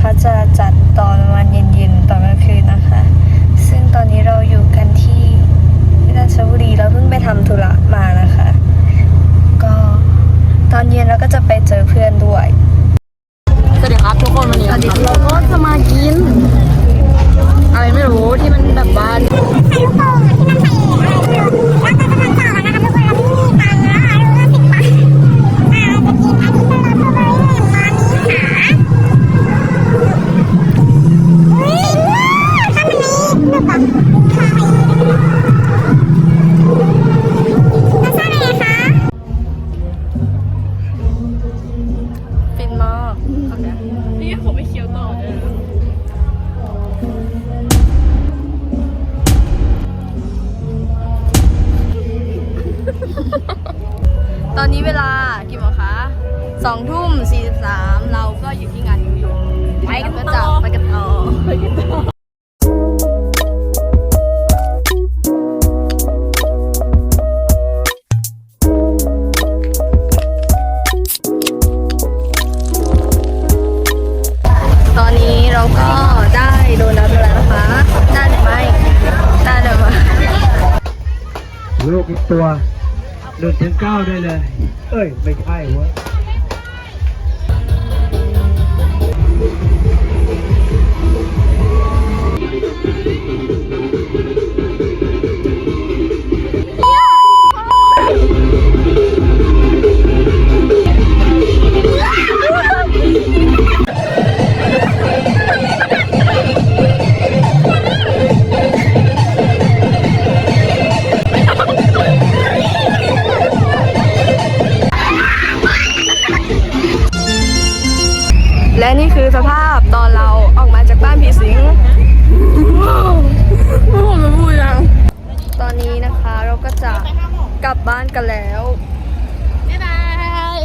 นะคะจะจัดตอนวันเย็นๆตอนกลางคืนนะคะ ซึ่งตอนนี้เราอยู่กันที่ราชบุรีเราเพิ่งไปทำธุระมานะคะ ก็ตอนเย็นเราก็จะไปเจอเพื่อนด้วยสวัสดีครับทุกคนวันนี้เราก็จะมากิน อะไรไม่รู้ที่มันแบบว่า นี่ผมไปเคี้ยวต่อเลยตอนนี้เวลากี่โมงคะสองทุ่มสี่สิบสามเราก็อยู่ที่งาน ลูกอีกตัวหนึ่งถึงเก้าได้เลย เอ้ย ไม่ใช่เวะ และนี่คือสภาพตอนเราออกมาจากบ้านผีสิงว้าวโอ้โหมันพูดยังตอนนี้นะคะเราก็จะกลับบ้านกันแล้ว บ๊ายบาย